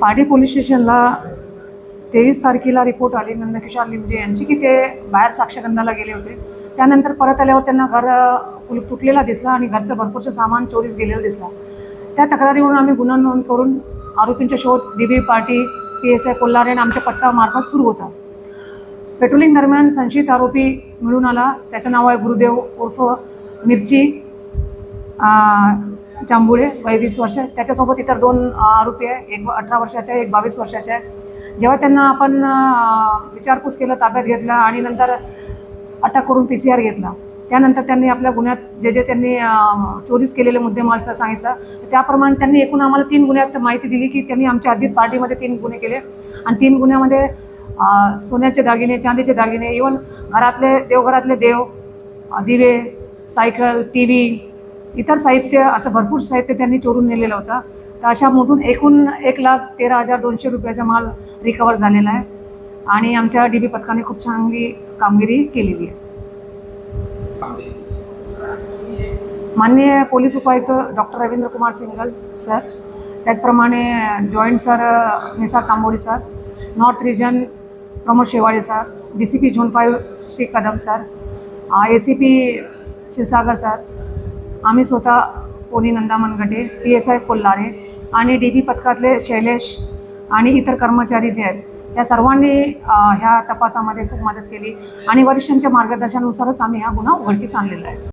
पाडी police स्टेशनला तेवीस तारखेला रिपोर्ट आली नंदकिशोर लिमजे यांची की ते बाहेर साक्षगंधाला गेले होते. त्यानंतर परत आल्यावर त्यांना घर कुलूप तुटलेला दिसला आणि घरचं भरपूरचं सामान चोरीस गेलेलं दिसला. त्या तक्रारीवरून आम्ही गुन्हा नोंद करून आरोपींचा शोध डी बी पाटी पी एस आय कोल्हारे आणि आमच्या पट्टामार्फत सुरू होता. पेट्रोलिंग दरम्यान संशयित आरोपी मिळून आला. त्याचं नाव आहे गुरुदेव उर्फ मिरची. जांभुळे वय वीस वर्ष. त्याच्यासोबत इतर दोन आरोपी आहे. एक अठरा वर्षाचे आहे एक बावीस वर्षाचे आहे. जेव्हा त्यांना आपण विचारपूस केलं ताब्यात घेतला आणि नंतर अटक करून पी सी आर घेतला त्यानंतर त्यांनी आपल्या गुन्ह्यात जे जे त्यांनी चोरीस केलेले मुद्देमालचं सांगितलं त्याप्रमाणे त्यांनी एकूण आम्हाला तीन गुन्ह्यात माहिती दिली की त्यांनी आमच्या हद्दीत पार्टीमध्ये तीन गुन्हे केले. आणि तीन गुन्ह्यामध्ये सोन्याचे दागिने चांदीचे दागिने इवन घरातले देवघरातले देव दिवे सायकल टी व्ही इतर साहित्य असं भरपूर साहित्य त्यांनी चोरून नेलेलं होतं. तर अशामधून एकूण एक लाख तेरा हजार दोनशे रुपयाचा माल रिकवर झालेला आहे. आणि आमच्या डी बी पथकाने खूप चांगली कामगिरी केलेली आहे. माननीय पोलीस उपायुक्त डॉक्टर रवींद्र कुमार सिंगल सर त्याचप्रमाणे joint sir Nisar Tambodi sir north region Pramod Shewale sir D C P zone five Shri Kadam sir A C P Kshirsagar sir आम्ही स्वतः pony Nanda Managate P S I Kolhare आणि D बी पथकातले शैलेश आणि इतर कर्मचारी जे आहेत या सर्वांनी ह्या तपासामध्ये खूप मदत केली आणि वरिष्ठांच्या मार्गदर्शनानुसारच आम्ही हा गुन्हा उघडकीस आणलेला आहे.